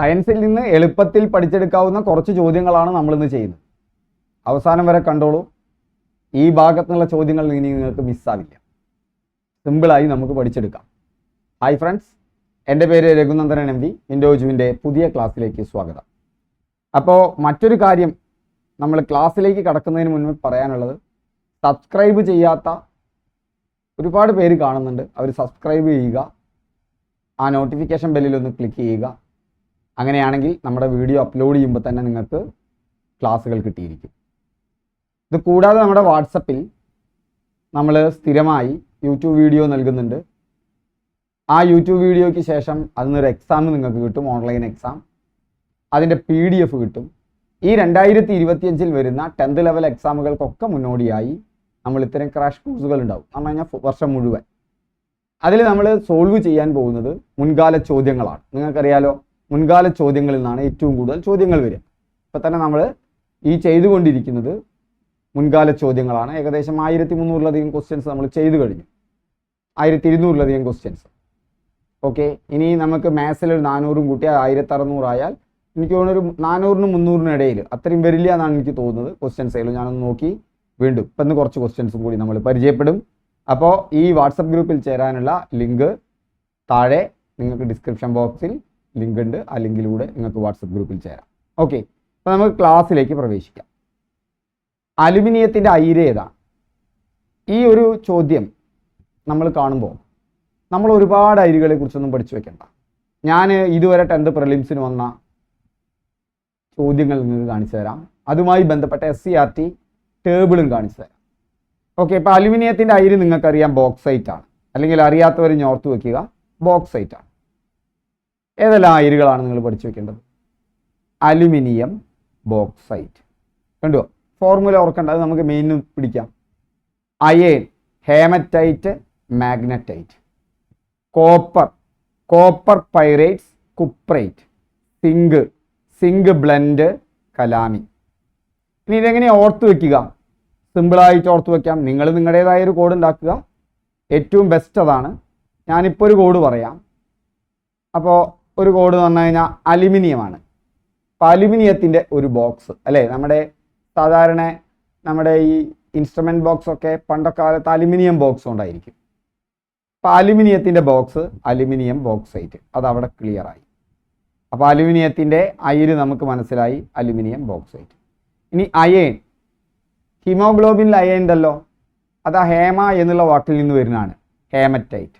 സയൻസിൽ നിന്ന് എളുപ്പത്തിൽ പഠിച്ചെടുക്കാവുന്ന കുറച്ച് ചോദ്യങ്ങളാണ് നമ്മളിന്ന് ചെയ്യുന്നത്. അവസാനം വരെ കണ്ടോളൂ. ഈ ഭാഗത്തുനിന്നുള്ള ചോദ്യങ്ങൾ ഇനി നിങ്ങൾക്ക് മിസ്സാവില്ല സിമ്പിളായി നമുക്ക് പഠിച്ചെടുക്കാം. ഹായ് ഫ്രണ്ട്സ് എന്റെ പേര് രഘുനന്ദനൻ എം വി ഇൻഡോജുവിന്റെ പുതിയ ക്ലാസ്സിലേക്ക് സ്വാഗതം. അപ്പോൾ മറ്റൊരു കാര്യം നമ്മൾ ക്ലാസ്സിലേക്ക് കടക്കുന്നതിന് മുൻപ് പറയാനുള്ളത് സബ്സ്ക്രൈബ് ചെയ്യാത്ത ഒരുപാട് പേര് കാണുന്നുണ്ട്. അവർ സബ്സ്ക്രൈബ് ചെയ്യുക. ആ നോട്ടിഫിക്കേഷൻ ബെല്ലിൽ ഒന്ന് ക്ലിക്ക് ചെയ്യുക. അങ്ങനെയാണെങ്കിൽ നമ്മുടെ വീഡിയോ അപ്ലോഡ് ചെയ്യുമ്പോൾ തന്നെ നിങ്ങൾക്ക് ക്ലാസ്സുകൾ കിട്ടിയിരിക്കും. ഇത് കൂടാതെ നമ്മുടെ വാട്സപ്പിൽ നമ്മൾ സ്ഥിരമായി യൂട്യൂബ് വീഡിയോ നൽകുന്നുണ്ട്. ആ യൂട്യൂബ് വീഡിയോയ്ക്ക് ശേഷം അതിനൊരു എക്സാം നിങ്ങൾക്ക് കിട്ടും ഓൺലൈൻ എക്സാം അതിന്റെ പി ഡി എഫ് കിട്ടും. ഈ രണ്ടായിരത്തി ഇരുപത്തിയഞ്ചിൽ വരുന്ന ടെൻത്ത് ലെവൽ എക്സാമുകൾക്കൊക്കെ മുന്നോടിയായി നമ്മൾ ഇത്തരം ക്രാഷ് കോഴ്സുകൾ ഉണ്ടാവും. എന്ന് പറഞ്ഞു കഴിഞ്ഞാൽ വർഷം മുഴുവൻ. അതിൽ നമ്മൾ സോൾവ് ചെയ്യാൻ പോകുന്നത് മുൻകാല ചോദ്യങ്ങളാണ്. നിങ്ങൾക്കറിയാലോ മുൻകാല ചോദ്യങ്ങളിൽ നിന്നാണ് ഏറ്റവും കൂടുതൽ ചോദ്യങ്ങൾ വരിക. ഇപ്പം തന്നെ നമ്മൾ ഈ ചെയ്തുകൊണ്ടിരിക്കുന്നത് മുൻകാല ചോദ്യങ്ങളാണ്. ഏകദേശം ആയിരത്തി മുന്നൂറിലധികം ക്വസ്റ്റ്യൻസ് നമ്മൾ ചെയ്തു കഴിഞ്ഞു. ആയിരത്തി ഇരുന്നൂറിലധികം ക്വസ്റ്റ്യൻസ് ഓക്കെ ഇനി നമുക്ക് മാത്സിൽ ഒരു നാനൂറും കൂട്ടി ആയിരത്തി അറുന്നൂറായാൽ എനിക്ക് തോന്നുന്നൊരു നാനൂറിന് നാനൂറിനും മുന്നൂറിനും ഇടയിൽ അത്രയും വരില്ല എന്നാണ് എനിക്ക് തോന്നുന്നത്. ക്വസ്റ്റ്യൻസ് ആയാലും ഞാനൊന്ന് നോക്കി വീണ്ടും. ഇപ്പം ഇന്ന് കുറച്ച് ക്വസ്റ്റ്യൻസും കൂടി നമ്മൾ പരിചയപ്പെടും. അപ്പോൾ ഈ വാട്സപ്പ് ഗ്രൂപ്പിൽ ചേരാനുള്ള ലിങ്ക് താഴെ നിങ്ങൾക്ക് ഡിസ്ക്രിപ്ഷൻ ബോക്സിൽ ലിങ്ക് ഉണ്ട്. ആ ലിങ്കിലൂടെ നിങ്ങൾക്ക് വാട്സപ്പ് ഗ്രൂപ്പിൽ ചേരാം. ഓക്കെ അപ്പോൾ നമുക്ക് ക്ലാസ്സിലേക്ക് പ്രവേശിക്കാം. അലുമിനിയത്തിന്റെ ഐര ഏതാണ് ഈ ഒരു ചോദ്യം നമ്മൾ കാണുമ്പോൾ നമ്മൾ ഒരുപാട് അയിരുകളെ കുറിച്ചൊന്നും പഠിച്ചു വെക്കണ്ട. ഞാൻ ഇതുവരെ ടെൻത്ത് പ്രിലിംസിന് വന്ന ചോദ്യങ്ങൾ നിങ്ങൾക്ക് കാണിച്ചു തരാം. അതുമായി ബന്ധപ്പെട്ട എസ് സി ആർ ടി ടേബിളും കാണിച്ചു തരാം. ഓക്കെ ഇപ്പോൾ അലുമിനിയത്തിന്റെ അയിര് നിങ്ങൾക്കറിയാം ബോക്സൈറ്റ് ആണ്. അല്ലെങ്കിൽ അറിയാത്തവർ ഞോർത്ത് വെക്കുക ബോക്സൈറ്റ് ആണ്. ഏതെല്ലാം അയിരുകളാണ് നിങ്ങൾ പഠിച്ചു വെക്കേണ്ടത്? Aluminium bauxite. കണ്ടോ? ഫോർമുല ഓർക്കേണ്ട അത് നമുക്ക് മെയിൻ പിടിക്കാം. Iron haematite magnetite. Copper copper pyrites cuprite. Zinc zinc blende calamine. ഇനി ഇതെങ്ങനെയാണ് ഓർത്ത് വെക്കുക? സിമ്പിളായിട്ട് ഓർത്ത് വെക്കാം. നിങ്ങൾ നിങ്ങളുടേതായ ഒരു കോഡ് ഉണ്ടാക്കുക. ഏറ്റവും ബെസ്റ്റ് അതാണ്. ഞാനിപ്പോൾ ഒരു കോഡ് പറയാം. അപ്പോൾ ഒരു കോഡ് എന്ന് പറഞ്ഞു കഴിഞ്ഞാൽ അലുമിനിയമാണ്. അപ്പോൾ അലുമിനിയത്തിന്റെ ഒരു ബോക്സ് അല്ലേ? നമ്മുടെ സാധാരണ നമ്മുടെ ഈ ഇൻസ്ട്രുമെന്റ് ബോക്സ് ഒക്കെ പണ്ടൊക്കെ കാലത്ത് അലുമിനിയം ബോക്സ് ഉണ്ടായിരിക്കും. അപ്പോൾ അലുമിനിയത്തിന്റെ ബോക്സ് അലുമിനിയം ബോക്സൈറ്റ് അത് അവിടെ ക്ലിയറായി അപ്പോൾ അലുമിനിയത്തിന്റെ അയിര് നമുക്ക് മനസ്സിലായി അലുമിനിയം ബോക്സൈറ്റ് ഇനി അയേൺ. ഹിമോഗ്ലോബിനിൽ അയേൺ ഉണ്ടല്ലോ. അത് ഹേമ എന്നുള്ള വാക്കിൽ നിന്ന് വരുന്നതാണ്. ഹേമറ്റൈറ്റ്.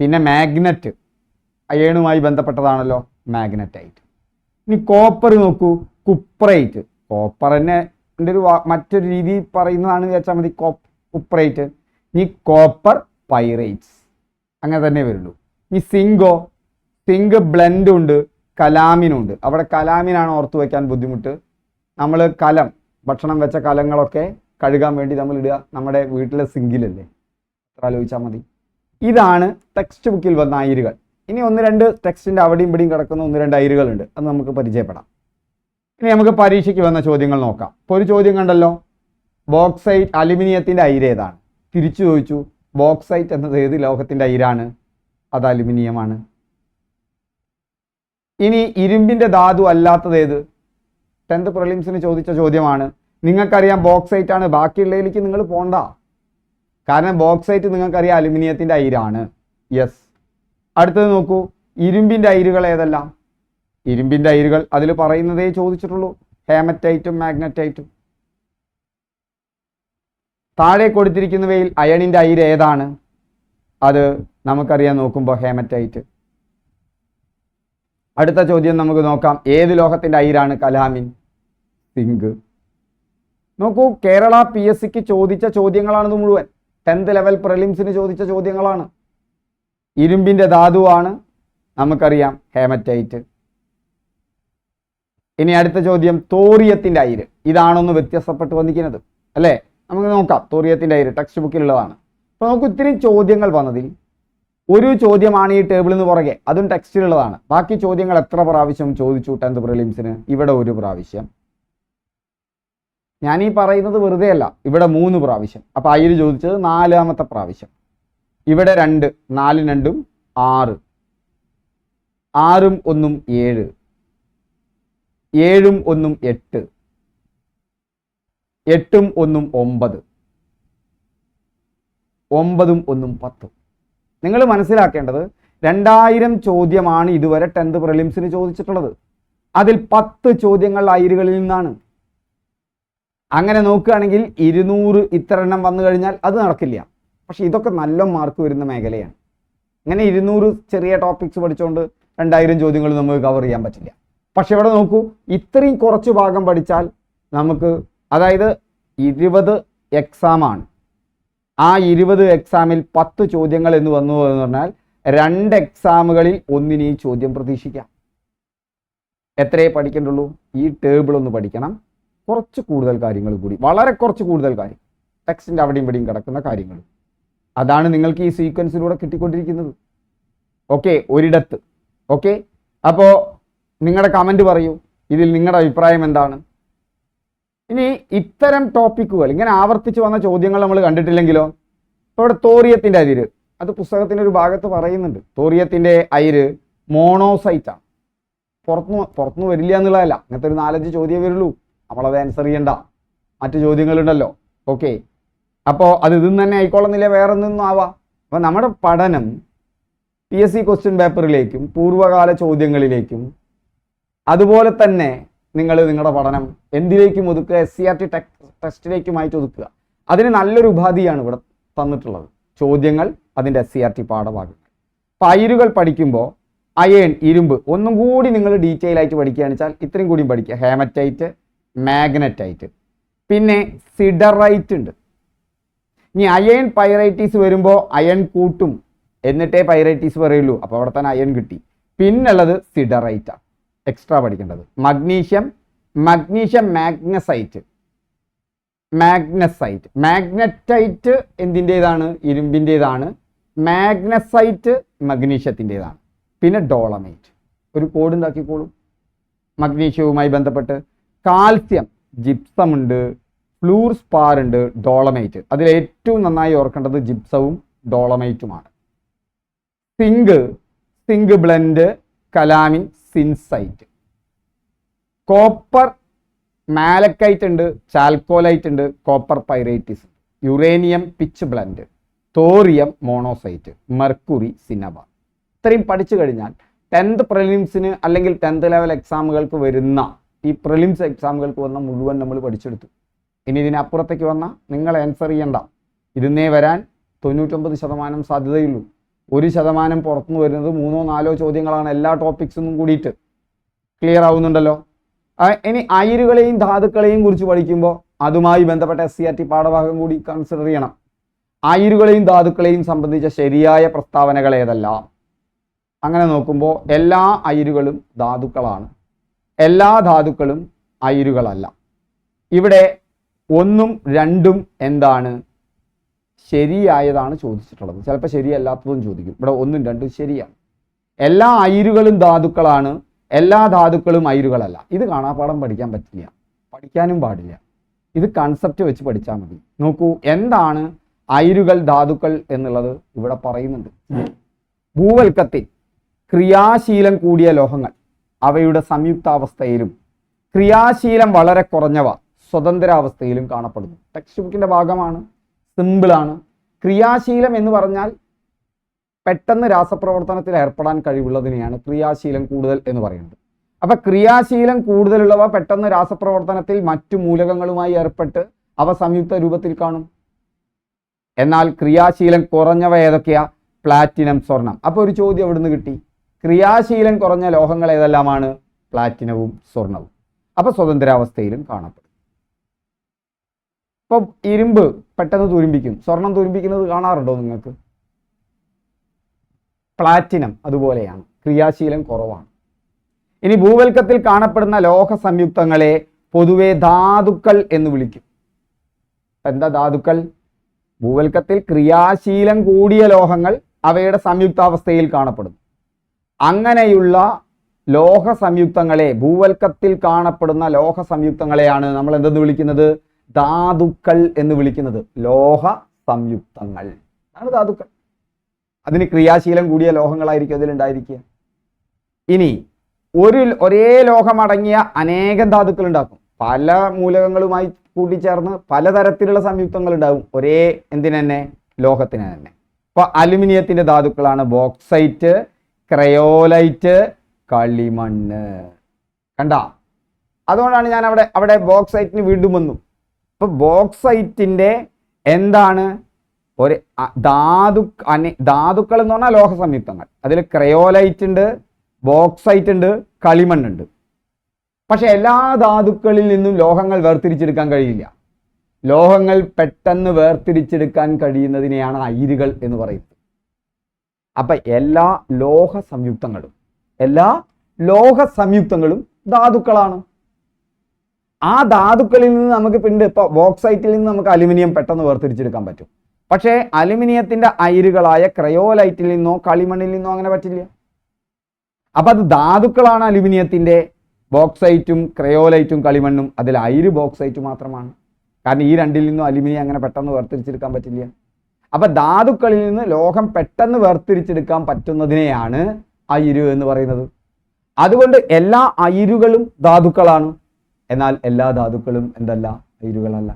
പിന്നെ മാഗ്നറ്റ്. അയേണുമായി ബന്ധപ്പെട്ടതാണല്ലോ മാഗ്നറ്റൈറ്റ്. ഇനി കോപ്പർ നോക്കൂ. കുപ്രൈറ്റ്. എന്റെ ഒരു മറ്റൊരു രീതി പറയുന്നതാണ് വിചാരിച്ചാൽ മതി. കോപ്പ് കുപ്രൈറ്റ്. ഇനി കോപ്പർ പൈറൈറ്റ്സ്. അങ്ങനെ തന്നെ വരുള്ളൂ. ഇനി സിങ്കോ സിങ്ക് ബ്ലെൻഡ് ഉണ്ട് കലാമിനുണ്ട് അവിടെ കലാമിനാണ് ഓർത്തു വയ്ക്കാൻ ബുദ്ധിമുട്ട്. നമ്മൾ കലം ഭക്ഷണം വെച്ച കലങ്ങളൊക്കെ കഴുകാൻ വേണ്ടി നമ്മൾ ഇടുക നമ്മുടെ വീട്ടിലെ സിങ്കിലല്ലേ? അത്ര ആലോചിച്ചാൽ മതി. ഇതാണ് ടെക്സ്റ്റ് ബുക്കിൽ വന്ന അയിരുകൾ ഇനി ഒന്ന് രണ്ട് ടെക്സ്റ്റിന്റെ അവിടെയും ഇവിടെയും കിടക്കുന്ന ഒന്ന് രണ്ട് അയിരുകളുണ്ട്. അത് നമുക്ക് പരിചയപ്പെടാം. ഇനി നമുക്ക് പരീക്ഷയ്ക്ക് വന്ന ചോദ്യങ്ങൾ നോക്കാം. ഇപ്പോൾ ഒരു ചോദ്യം കണ്ടല്ലോ. ബോക്സൈറ്റ് അലുമിനിയത്തിന്റെ അയിര് ഏതാണ്? തിരിച്ചു ചോദിച്ചു. ബോക്സൈറ്റ് എന്നത് ഏത് ലോഹത്തിന്റെ അയിരാണ്? അത് അലുമിനിയമാണ്. ഇനി ഇരുമ്പിന്റെ ധാതു അല്ലാത്തത് ഏത്? ടെൻത്ത് പ്രിലിംസിന് ചോദിച്ച ചോദ്യമാണ്. നിങ്ങൾക്കറിയാം ബോക്സൈറ്റ് ആണ് ബാക്കിയുള്ളതിലേക്ക് നിങ്ങൾ പോണ്ട. കാരണം ബോക്സൈറ്റ് നിങ്ങൾക്കറിയാം അലുമിനിയത്തിന്റെ അയിരാണ്. യെസ് അടുത്തത് നോക്കൂ ഇരുമ്പിന്റെ അയിരുകൾ ഏതെല്ലാം? ഇരുമ്പിന്റെ അയിരുകൾ അതിൽ പറയുന്നതേ ചോദിച്ചിട്ടുള്ളൂ ഹേമറ്റൈറ്റും മാഗ്നറ്റൈറ്റും. താഴെ കൊടുത്തിരിക്കുന്നവയിൽ അയണിന്റെ അയിര് ഏതാണ്? അത് നമുക്കറിയാൻ നോക്കുമ്പോൾ ഹേമറ്റൈറ്റ്. അടുത്ത ചോദ്യം നമുക്ക് നോക്കാം ഏത് ലോഹത്തിന്റെ അയിരാണ് കലാമിൻ? സിങ്ക്. നോക്കൂ കേരള പി എസ് സിക്ക് ചോദിച്ച ചോദ്യങ്ങളാണിത് മുഴുവൻ. ടെൻത്ത് ലെവൽ പ്രിലിംസിന് ചോദിച്ച ചോദ്യങ്ങളാണ്. ഇരുമ്പിന്റെ ധാതുവാണ് നമുക്കറിയാം ഹേമറ്റൈറ്റ്. ഇനി അടുത്ത ചോദ്യം തോറിയത്തിന്റെ അയിര്. ഇതാണൊന്ന് വ്യത്യസ്തപ്പെട്ട് വന്നിരിക്കുന്നത് അല്ലേ? നമുക്ക് നോക്കാം തോറിയത്തിന്റെ അയിര് ടെക്സ്റ്റ് ബുക്കിലുള്ളതാണ് അപ്പോൾ നമുക്ക് ഇത്രയും ചോദ്യങ്ങൾ വന്നതിൽ ഒരു ചോദ്യമാണ് ഈ ടേബിളിൽ നിന്ന് പുറകെ അതും ടെക്സ്റ്റിലുള്ളതാണ് ബാക്കി ചോദ്യങ്ങൾ എത്ര പ്രാവശ്യം ചോദിച്ചു ടെൻത്ത് പ്രിലിംസിന് ഇവിടെ ഒരു പ്രാവശ്യം. ഞാൻ ഈ പറയുന്നത് വെറുതെ അല്ല ഇവിടെ മൂന്ന് പ്രാവശ്യം. അപ്പോൾ അയിൽ ചോദിച്ചത് നാലാമത്തെ പ്രാവശ്യം. ഇവിടെ രണ്ട് നാല് രണ്ടും ആറ്. ആറും ഒന്നും ഏഴ്. ഏഴും ഒന്നും എട്ട്. എട്ടും ഒന്നും ഒമ്പത്. ഒമ്പതും ഒന്നും പത്തും. നിങ്ങൾ മനസ്സിലാക്കേണ്ടത് രണ്ടായിരം ചോദ്യമാണ് ഇതുവരെ ടെൻത്ത് പ്രിലിംസിന് ചോദിച്ചിട്ടുള്ളത്. അതിൽ പത്ത് ചോദ്യങ്ങൾ അയിരുകളിൽ നിന്നാണ്. അങ്ങനെ നോക്കുകയാണെങ്കിൽ ഇരുന്നൂറ് ഇത്ര എണ്ണം വന്നു കഴിഞ്ഞാൽ അത് നടക്കില്ല. പക്ഷെ ഇതൊക്കെ നല്ല മാർക്ക് വരുന്ന മേഖലയാണ്. അങ്ങനെ ഇരുന്നൂറ് ചെറിയ ടോപ്പിക്സ് പഠിച്ചുകൊണ്ട് രണ്ടായിരം ചോദ്യങ്ങൾ നമുക്ക് കവർ ചെയ്യാൻ പറ്റില്ല. പക്ഷെ ഇവിടെ നോക്കൂ ഇത്രയും കുറച്ച് ഭാഗം പഠിച്ചാൽ നമുക്ക് അതായത് ഇരുപത് എക്സാമാണ് ആ ഇരുപത് എക്സാമിൽ പത്ത് ചോദ്യങ്ങൾ എന്ന് വന്നു എന്ന് പറഞ്ഞാൽ രണ്ട് എക്സാമുകളിൽ ഒന്നിന് ഈ ചോദ്യം പ്രതീക്ഷിക്കാം. എത്രയേ പഠിക്കേണ്ടുള്ളൂ? ഈ ടേബിൾ ഒന്ന് പഠിക്കണം. കുറച്ച് കൂടുതൽ കാര്യങ്ങൾ കൂടി വളരെ കുറച്ച് കൂടുതൽ കാര്യം. ടെക്സ്റ്റിന്റെ അവിടെയും ഇവിടെയും കിടക്കുന്ന കാര്യങ്ങൾ. അതാണ് നിങ്ങൾക്ക് ഈ സീക്വൻസിലൂടെ കിട്ടിക്കൊണ്ടിരിക്കുന്നത്. ഓക്കെ ഒരിടത്ത്. ഓക്കെ അപ്പോൾ നിങ്ങളുടെ കമന്റ് പറയൂ. ഇതിൽ നിങ്ങളുടെ അഭിപ്രായം എന്താണ്? ഇനി ഇത്തരം ടോപ്പിക്കുകൾ ഇങ്ങനെ ആവർത്തിച്ച് വന്ന ചോദ്യങ്ങൾ നമ്മൾ കണ്ടിട്ടില്ലെങ്കിലോ? ഇപ്പോൾ ഇവിടെ തോറിയത്തിന്റെ അതിര് അത് പുസ്തകത്തിന്റെ ഒരു ഭാഗത്ത് പറയുന്നുണ്ട്. തോറിയത്തിന്റെ അയിര് മോണോസൈറ്റ്. ആണ് പുറത്തുനിന്ന് പുറത്തുനിന്ന് വരില്ല എന്നുള്ളതല്ല. അങ്ങനത്തെ ഒരു നാലഞ്ച് ചോദ്യമേ വരുള്ളൂ. നമ്മളത് ആൻസർ ചെയ്യണ്ട. മറ്റു ചോദ്യങ്ങളുണ്ടല്ലോ. ഓക്കെ അപ്പോൾ അത് ഇതും തന്നെ ആയിക്കോളുന്നില്ല? വേറെ ഒന്നും ആവാം. അപ്പോൾ നമ്മുടെ പഠനം പി എസ് സി ക്വസ്റ്റ്യൻ പേപ്പറിലേക്കും പൂർവകാല ചോദ്യങ്ങളിലേക്കും അതുപോലെ തന്നെ നിങ്ങൾ നിങ്ങളുടെ പഠനം എന്തിലേക്കും ഒതുക്കുക S C R T tech ടെസ്റ്റിലേക്കുമായിട്ട് ഒതുക്കുക. അതിന് നല്ലൊരു ഉപാധിയാണ് ഇവിടെ തന്നിട്ടുള്ളത്. ചോദ്യങ്ങൾ അതിന്റെ എസ് സി ആർ ടി പാഠഭാഗങ്ങൾ. അപ്പോൾ അയിരുകൾ പഠിക്കുമ്പോൾ അയേൺ ഇരുമ്പ് ഒന്നും കൂടി നിങ്ങൾ ഡീറ്റെയിൽ ആയിട്ട് പഠിക്കുകയാണെന്ന് വെച്ചാൽ ഇത്രയും കൂടിയും പഠിക്കുക. ഹേമറ്റൈറ്റ് മാഗ്നറ്റൈറ്റ് പിന്നെ സിഡറൈറ്റ് ഉണ്ട്. ഇനി അയൺ പൈറൈറ്റീസ് വരുമ്പോൾ അയൺ കൂട്ടും. എന്നിട്ടേ പൈറൈറ്റീസ് പറയുള്ളൂ. അപ്പോൾ അവിടെ തന്നെ അയൺ കിട്ടി. പിന്നുള്ളത് സിഡറൈറ്റാണ് എക്സ്ട്രാ പഠിക്കേണ്ടത്. Magnesium magnesium magnesite magnesite magnetite എന്തിന്റേതാണ്? ഇരുമ്പിന്റേതാണ്. മാഗ്നസൈറ്റ് മഗ്നീഷ്യത്തിന്റേതാണ് പിന്നെ ഡോളമൈറ്റ് ഒരു കോഡ് ഉണ്ടാക്കിക്കോളും. മഗ്നീഷ്യവുമായി ബന്ധപ്പെട്ട്. കാൽസ്യം ജിപ്സം ഉണ്ട്. ഫ്ലൂർ സ്പാർ ഉണ്ട് ഡോളമൈറ്റ്. അതിൽ ഏറ്റവും നന്നായി ഓർക്കേണ്ടത് ജിപ്സവും ഡോളമൈറ്റുമാണ്. Zinc zinc blende calamine zincite. Copper malachite ഉണ്ട് ചാൽക്കോലൈറ്റ് ഉണ്ട് copper pyrites. Uranium pitch blende thorium monazite mercury cinnabar ഇത്രയും പഠിച്ചു കഴിഞ്ഞാൽ ടെൻത്ത് പ്രിലിംസിന് അല്ലെങ്കിൽ ടെൻത്ത് ലെവൽ എക്സാമുകൾക്ക് വരുന്ന ഈ പ്രിലിംസ് എക്സാമുകൾക്ക് വന്ന മുഴുവൻ നമ്മൾ പഠിച്ചെടുത്തു. ഇനി ഇതിനപ്പുറത്തേക്ക് വന്നാൽ നിങ്ങൾ ആൻസർ ചെയ്യണ്ട. ഇതിന്നേ വരാൻ തൊണ്ണൂറ്റൊമ്പത് ശതമാനം സാധ്യതയുള്ളൂ. ഒരു ശതമാനം പുറത്തുനിന്ന് വരുന്നത് മൂന്നോ നാലോ ചോദ്യങ്ങളാണ് എല്ലാ ടോപ്പിക്സും കൂടിയിട്ട്. ക്ലിയർ ആവുന്നുണ്ടല്ലോ? ഇനി അയിരുകളെയും ധാതുക്കളെയും കുറിച്ച് പഠിക്കുമ്പോൾ അതുമായി ബന്ധപ്പെട്ട എസ് സി ആർ ടി പാഠഭാഗം കൂടി കൺസിഡർ ചെയ്യണം. അയിരുകളെയും ധാതുക്കളെയും സംബന്ധിച്ച ശരിയായ പ്രസ്താവനകൾ ഏതെല്ലാം? അങ്ങനെ നോക്കുമ്പോൾ എല്ലാ അയിരുകളും ധാതുക്കളാണ്. എല്ലാ ധാതുക്കളും അയിരുകളല്ല. ഇവിടെ ഒന്നും രണ്ടും എന്താണ്? ശരിയായതാണ് ചോദിച്ചിട്ടുള്ളത്. ചിലപ്പോൾ ശരിയല്ലാത്തതും ചോദിക്കും. ഇവിടെ ഒന്നും രണ്ടും ശരിയാണ്. എല്ലാ അയിരുകളും ധാതുക്കളാണ്. എല്ലാ ധാതുക്കളും അയിരുകളല്ല. ഇത് കാണാപ്പാടം പഠിക്കാൻ പറ്റില്ല. പഠിക്കാനും പാടില്ല. ഇത് കൺസെപ്റ്റ് വെച്ച് പഠിച്ചാൽ മതി. നോക്കൂ എന്താണ് അയിരുകൾ ധാതുക്കൾ എന്നുള്ളത് ഇവിടെ പറയുന്നുണ്ട്. ഭൂവൽക്കത്തിൽ ക്രിയാശീലം കൂടിയ ലോഹങ്ങൾ അവയുടെ സംയുക്താവസ്ഥയിലും ക്രിയാശീലം വളരെ കുറഞ്ഞവ സ്വതന്ത്രാവസ്ഥയിലും കാണപ്പെടുന്നു. ടെക്സ്റ്റ് ബുക്കിന്റെ ഭാഗമാണ് സിമ്പിളാണ് ക്രിയാശീലം എന്ന് പറഞ്ഞാൽ പെട്ടെന്ന് രാസപ്രവർത്തനത്തിൽ ഏർപ്പെടാൻ കഴിവുള്ളതിനെയാണ് ക്രിയാശീലം കൂടുതൽ എന്ന് പറയുന്നത്. അപ്പൊ ക്രിയാശീലം കൂടുതലുള്ളവ പെട്ടെന്ന് രാസപ്രവർത്തനത്തിൽ മറ്റു മൂലകങ്ങളുമായി ഏർപ്പെട്ട് അവ സംയുക്ത രൂപത്തിൽ കാണും. എന്നാൽ ക്രിയാശീലം കുറഞ്ഞവ ഏതൊക്കെയാ? പ്ലാറ്റിനം സ്വർണം. അപ്പോൾ ഒരു ചോദ്യം എവിടുന്ന് കിട്ടി? ക്രിയാശീലം കുറഞ്ഞ ലോഹങ്ങൾ ഏതെല്ലാമാണ്? പ്ലാറ്റിനവും സ്വർണവും. അപ്പോൾ സ്വതന്ത്രാവസ്ഥയിലും കാണപ്പെടും ഇപ്പം ഇരുമ്പ് പെട്ടെന്ന് തുരുമ്പിക്കും. സ്വർണം തുരുമ്പിക്കുന്നത് കാണാറുണ്ടോ നിങ്ങൾക്ക്? പ്ലാറ്റിനം അതുപോലെയാണ്. ക്രിയാശീലം കുറവാണ്. ഇനി ഭൂവൽക്കത്തിൽ കാണപ്പെടുന്ന ലോഹ സംയുക്തങ്ങളെ പൊതുവെ ധാതുക്കൾ എന്ന് വിളിക്കും. എന്താ ധാതുക്കൾ? ഭൂവൽക്കത്തിൽ ക്രിയാശീലം കൂടിയ ലോഹങ്ങൾ അവയുടെ സംയുക്താവസ്ഥയിൽ കാണപ്പെടുന്നു. അങ്ങനെയുള്ള ലോഹ സംയുക്തങ്ങളെ ഭൂവൽക്കത്തിൽ കാണപ്പെടുന്ന ലോഹ സംയുക്തങ്ങളെയാണ് നമ്മൾ എന്തെന്ന് വിളിക്കുന്നത്? ധാതുക്കൾ എന്ന് വിളിക്കുന്നത് ലോഹ സംയുക്തങ്ങൾ. അതാണ് ധാതുക്കൾ. അതിന് ക്രിയാശീലം കൂടിയ ലോഹങ്ങളായിരിക്കും അതിലുണ്ടായിരിക്കുക ഇനി ഒരു ഒരേ ലോഹമടങ്ങിയ അനേകം ധാതുക്കൾ ഉണ്ടാക്കും. പല മൂലകങ്ങളുമായി കൂട്ടിച്ചേർന്ന് പലതരത്തിലുള്ള സംയുക്തങ്ങൾ ഉണ്ടാവും. ഒരേ എന്തിനു തന്നെ? ലോഹത്തിന് തന്നെ. ഇപ്പൊ അലുമിനിയത്തിന്റെ ധാതുക്കളാണ് ബോക്സൈറ്റ് ക്രയോലൈറ്റ് കളിമണ്ണ്. കണ്ട? അതുകൊണ്ടാണ് ഞാൻ അവിടെ അവിടെ ബോക്സൈറ്റിന് വീണ്ടും വന്നു. ഇപ്പൊ ബോക്സൈറ്റിന്റെ എന്താണ്? ഒരു ധാതു അനെ ധാതുക്കൾ എന്ന് പറഞ്ഞാൽ ലോഹ സംയുക്തങ്ങൾ അതിൽ ക്രയോലൈറ്റ് ഉണ്ട് ബോക്സൈറ്റ് ഉണ്ട് കളിമണ്ണുണ്ട് പക്ഷേ എല്ലാ ധാതുക്കളിൽ നിന്നും ലോഹങ്ങൾ വേർതിരിച്ചെടുക്കാൻ കഴിയില്ല. ലോഹങ്ങൾ പെട്ടെന്ന് വേർതിരിച്ചെടുക്കാൻ കഴിയുന്നതിനെയാണ് അയിരുകൾ എന്ന് പറയുന്നത്. അപ്പൊ എല്ലാ ലോഹ സംയുക്തങ്ങളും എല്ലാ ലോഹ സംയുക്തങ്ങളും ധാതുക്കളാണ്. ആ ധാതുക്കളിൽ നിന്ന് നമുക്ക് പിണ്ട് ഇപ്പൊ ബോക്സൈറ്റിൽ നിന്ന് നമുക്ക് അലുമിനിയം പെട്ടെന്ന് വേർതിരിച്ചെടുക്കാൻ പറ്റും. പക്ഷേ അലുമിനിയത്തിന്റെ അയിരുകളായ ക്രയോലൈറ്റിൽ നിന്നോ കളിമണ്ണിൽ നിന്നോ അങ്ങനെ പറ്റില്ല. അപ്പൊ അത് ധാതുക്കളാണ് അലുമിനിയത്തിന്റെ ബോക്സൈറ്റും ക്രയോലൈറ്റും കളിമണ്ണും. അതിൽ അയിര് ബോക്സൈറ്റ് മാത്രമാണ്. കാരണം ഈ രണ്ടിൽ നിന്നും അലുമിനിയം അങ്ങനെ പെട്ടെന്ന് വേർതിരിച്ചെടുക്കാൻ പറ്റില്ല. അപ്പൊ ധാതുക്കളിൽ നിന്ന് ലോഹം പെട്ടെന്ന് വേർതിരിച്ചെടുക്കാൻ പറ്റുന്നതിനെയാണ് അയിര് എന്ന് പറയുന്നത്. അതുകൊണ്ട് എല്ലാ അയിരുകളും ധാതുക്കളാണ്. എന്നാൽ എല്ലാ ധാതുക്കളും എന്തല്ല? അയിരുകളല്ല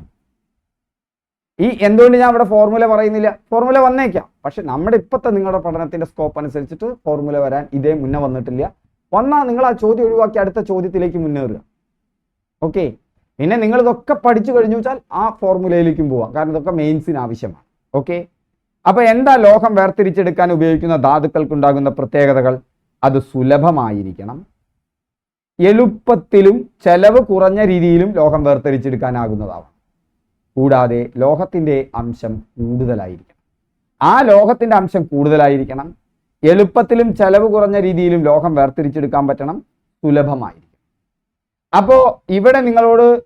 ഈ എന്തുകൊണ്ട് ഞാൻ അവിടെ ഫോർമുല പറയുന്നില്ല? ഫോർമുല വന്നേക്കാം. പക്ഷെ നമ്മുടെ ഇപ്പോഴത്തെ നിങ്ങളുടെ പഠനത്തിന്റെ സ്കോപ്പ് അനുസരിച്ചിട്ട് ഫോർമുല വരാൻ ഇതേ മുന്നേ വന്നിട്ടില്ല. വന്നാൽ നിങ്ങൾ ആ ചോദ്യം ഒഴിവാക്കി അടുത്ത ചോദ്യത്തിലേക്ക് മുന്നേറുക. ഓക്കെ പിന്നെ നിങ്ങൾ ഇതൊക്കെ പഠിച്ചു കഴിഞ്ഞു വെച്ചാൽ ആ ഫോർമുലയിലേക്കും പോവാം. കാരണം ഇതൊക്കെ മെയിൻസിന് ആവശ്യമാണ്. ഓക്കെ അപ്പൊ എന്താ ലോഹം വേർതിരിച്ചെടുക്കാൻ ഉപയോഗിക്കുന്ന ധാതുക്കൾക്കുണ്ടാകുന്ന പ്രത്യേകതകൾ? അത് സുലഭമായിരിക്കണം. എളുപ്പത്തിലും ചെലവ് കുറഞ്ഞ രീതിയിലും ലോഹം വേർതിരിച്ചെടുക്കാനാകുന്നതാവാം. കൂടാതെ ലോഹത്തിന്റെ അംശം കൂടുതലായിരിക്കണം. ആ ലോഹത്തിന്റെ അംശം കൂടുതലായിരിക്കണം. എളുപ്പത്തിലും ചെലവ് കുറഞ്ഞ രീതിയിലും ലോഹം വേർതിരിച്ചെടുക്കാൻ പറ്റണം. സുലഭമായിരിക്കും അപ്പോൾ ഇവിടെ നിങ്ങളോട്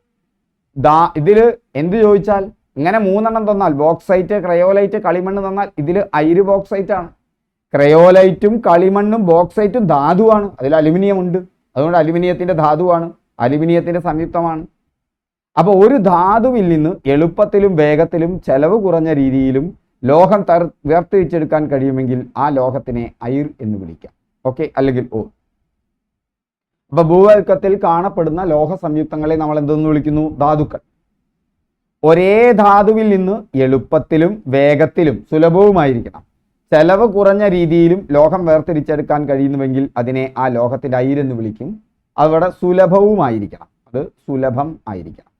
ദാ ഇതിൽ എന്ത് ചോദിച്ചാൽ ഇങ്ങനെ മൂന്നെണ്ണം തന്നാൽ ബോക്സൈറ്റ് ക്രയോലൈറ്റ് കളിമണ്ണ് തന്നാൽ ഇതിൽ അയിര് ബോക്സൈറ്റ് ആണ് ക്രയോലൈറ്റും കളിമണ്ണും ബോക്സൈറ്റും ധാതുവാണ്. അതിൽ അലുമിനിയം ഉണ്ട് അതുകൊണ്ട് അലുമിനിയത്തിന്റെ ധാതുവാണ് അലുമിനിയത്തിന്റെ സംയുക്തമാണ്. അപ്പോൾ ഒരു ധാതുവിൽ നിന്ന് എളുപ്പത്തിലും വേഗത്തിലും ചെലവ് കുറഞ്ഞ രീതിയിലും ലോഹം തർ വേർതിരിച്ചെടുക്കാൻ കഴിയുമെങ്കിൽ ആ ലോഹത്തിനെ അയിർ എന്ന് വിളിക്കാം. ഓക്കെ? അല്ലെങ്കിൽ ഓ. അപ്പൊ ഭൂവൽക്കത്തിൽ കാണപ്പെടുന്ന ലോഹ സംയുക്തങ്ങളെ നമ്മൾ എന്തെന്ന് വിളിക്കുന്നു? ധാതുക്കൾ. ഒരേ ധാതുവിൽ നിന്ന് എളുപ്പത്തിലും വേഗത്തിലും സുലഭവുമായിരിക്കണം. ചെലവ് കുറഞ്ഞ രീതിയിലും ലോഹം വേർതിരിച്ചെടുക്കാൻ കഴിയുന്നുവെങ്കിൽ അതിനെ ആ ലോഹത്തിന്റെ അയിരെന്ന് വിളിക്കും. അവിടെ സുലഭവുമായിരിക്കണം. അത് സുലഭം ആയിരിക്കണം.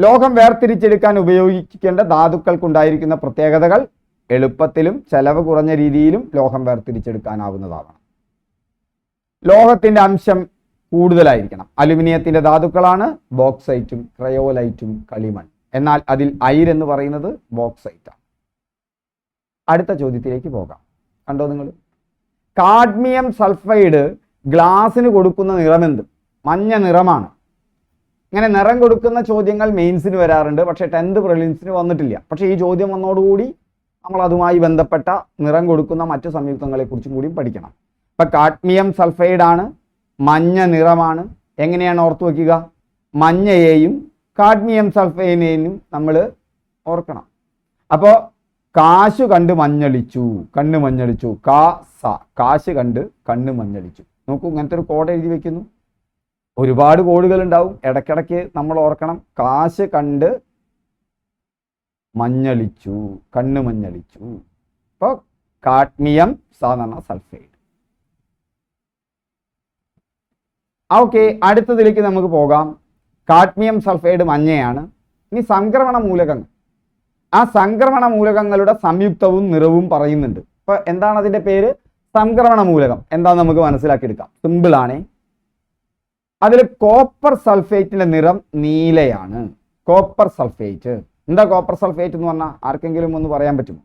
ലോഹം വേർതിരിച്ചെടുക്കാൻ ഉപയോഗിക്കേണ്ട ധാതുക്കൾക്കുണ്ടായിരിക്കുന്ന പ്രത്യേകതകൾ എളുപ്പത്തിലും ചെലവ് കുറഞ്ഞ രീതിയിലും ലോഹം വേർതിരിച്ചെടുക്കാനാവുന്നതാവണം. ലോഹത്തിന്റെ അംശം കൂടുതലായിരിക്കണം. അലുമിനിയത്തിന്റെ ധാതുക്കളാണ് ബോക്സൈറ്റും ക്രയോലൈറ്റും കളിമൺ എന്നാൽ അതിൽ അയിരെന്ന് പറയുന്നത് ബോക്സൈറ്റ് ആണ് അടുത്ത ചോദ്യത്തിലേക്ക് പോകാം. കണ്ടോ നിങ്ങൾ കാഡ്മിയം സൾഫൈഡ് ഗ്ലാസിന് കൊടുക്കുന്ന നിറമെന്ത് മഞ്ഞ നിറമാണ്. ഇങ്ങനെ നിറം കൊടുക്കുന്ന ചോദ്യങ്ങൾ മെയിൻസിന് വരാറുണ്ട്. പക്ഷേ ടെൻത്ത് പ്രിലിംസിന് വന്നിട്ടില്ല. പക്ഷേ ഈ ചോദ്യം വന്നതോടുകൂടി നമ്മൾ അതുമായി ബന്ധപ്പെട്ട നിറം കൊടുക്കുന്ന മറ്റു സംയുക്തങ്ങളെക്കുറിച്ചും കൂടി പഠിക്കണം. ഇപ്പൊ കാഡ്മിയം സൾഫൈഡ് ആണ് മഞ്ഞ നിറമാണ്. എങ്ങനെയാണ് ഓർത്തു വയ്ക്കുക മഞ്ഞയെയും കാഡ്മിയം സൾഫൈഡിനെയും നമ്മൾ ഓർക്കണം. അപ്പോൾ കാശു കണ്ട് മഞ്ഞളിച്ചു കണ്ണ് മഞ്ഞളിച്ചു. കാ സ. കാശ് കണ്ട് കണ്ണ് മഞ്ഞളിച്ചു. നോക്കൂ ഇങ്ങനത്തെ ഒരു കോഡ് എഴുതി വെക്കുന്നു. ഒരുപാട് കോഡുകൾ ഉണ്ടാവും. ഇടയ്ക്കിടയ്ക്ക് നമ്മൾ ഓർക്കണം. കാശ് കണ്ട് മഞ്ഞളിച്ചു കണ്ണ് മഞ്ഞളിച്ചു. അപ്പോൾ കാഡ്മിയം സാധാരണ സൾഫൈഡ്. ഓക്കെ. അടുത്തതിലേക്ക് നമുക്ക് പോകാം. കാഡ്മിയം സൾഫൈഡ് മഞ്ഞയാണ്. ഇനി സംക്രമണ മൂലകങ്ങൾ. ആ സംക്രമണ മൂലകങ്ങളുടെ സംയുക്തവും നിറവും പറയുന്നുണ്ട്. ഇപ്പൊ എന്താണ് അതിന്റെ പേര്? സംക്രമണ മൂലകം. എന്താന്ന് നമുക്ക് മനസ്സിലാക്കിയെടുക്കാം. സിമ്പിൾ ആണ്. അതിൽ കോപ്പർ സൾഫേറ്റിന്റെ നിറം നീലയാണ്. കോപ്പർ സൾഫേറ്റ് എന്താ കോപ്പർ സൾഫേറ്റ് എന്ന് പറഞ്ഞാൽ ആർക്കെങ്കിലും ഒന്ന് പറയാൻ പറ്റുമോ?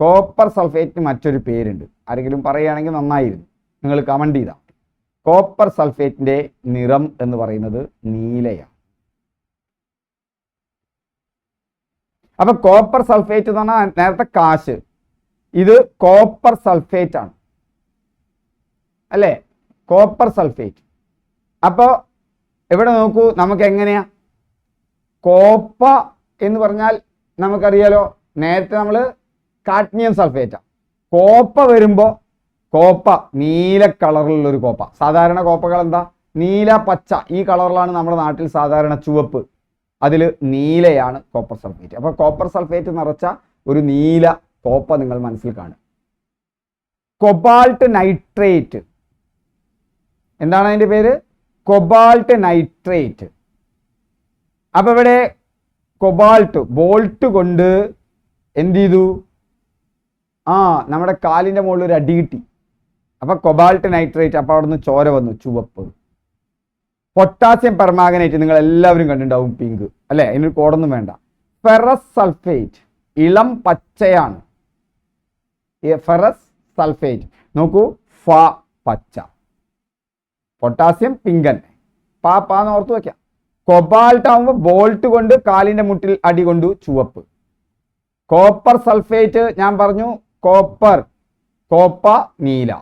കോപ്പർ സൾഫേറ്റിന് മറ്റൊരു പേരുണ്ട്. ആരെങ്കിലും പറയുകയാണെങ്കിൽ നന്നായിരുന്നു. നിങ്ങൾ കമന്റ് ചെയ്താൽ കോപ്പർ സൾഫേറ്റിന്റെ നിറം എന്ന് പറയുന്നത് നീലയാണ്. അപ്പൊ കോപ്പർ സൾഫേറ്റ് എന്ന് പറഞ്ഞാൽ നേരത്തെ കാശ്. ഇത് കോപ്പർ സൾഫേറ്റ് ആണ്. അല്ലേ? കോപ്പർ സൾഫേറ്റ് അപ്പോൾ ഇവിടെ നോക്കൂ നമുക്ക് എങ്ങനെയാ? കോപ്പ എന്ന് പറഞ്ഞാൽ നമുക്കറിയാലോ നേരത്തെ നമ്മൾ കാഡ്മിയം സൾഫേറ്റ് കോപ്പ വരുമ്പോൾ കോപ്പ നീല കളറിലുള്ള ഒരു കോപ്പ സാധാരണ കോപ്പകൾ എന്താ? നീല പച്ച. ഈ കളറിലാണ് നമ്മുടെ നാട്ടിൽ സാധാരണ ചുവപ്പ്. അതിൽ നീലയാണ് കോപ്പർ സൾഫേറ്റ് അപ്പോൾ കോപ്പർ സൾഫേറ്റ് നിറച്ച ഒരു നീല കോപ്പ നിങ്ങൾ മനസ്സിൽ കാണും കൊബാൾട്ട് നൈട്രേറ്റ് എന്താണ് അതിന്റെ പേര്? കൊബാൾട്ട് നൈട്രേറ്റ് അപ്പൊ ഇവിടെ കൊബാൾട്ട് ബോൾട്ട് കൊണ്ട് എന്ത് ചെയ്തു? ആ നമ്മുടെ കാലിന്റെ മുകളിൽ ഒരു അടി കിട്ടി. അപ്പോൾ കൊബാൾട്ട് നൈട്രേറ്റ് അപ്പോൾ അവിടെ നിന്ന് ചോര വന്നു ചുവപ്പ്. പൊട്ടാസ്യം പെർമാഗനേറ്റ് നിങ്ങൾ എല്ലാവരും കണ്ടിട്ടുണ്ടാവും പിങ്ക് അല്ലെ? അതിനൊരു കോടൊന്നും വേണ്ട. ഫെറസ് സൾഫേറ്റ് ഇളം പച്ചയാണ്. ഫെറസ് സൾഫേറ്റ് നോക്കൂ ഫ പച്ച. പൊട്ടാസ്യം പിങ്കൻ പാ പാന്ന് ഓർത്ത് വയ്ക്കാം കൊബാൾട്ട് ആകുമ്പോൾ ബോൾട്ട് കൊണ്ട് കാലിന്റെ മുട്ടിൽ അടി കൊണ്ടു ചുവപ്പ്. കോപ്പർ സൾഫേറ്റ് ഞാൻ പറഞ്ഞു കോപ്പർ കോപ്പ നീല.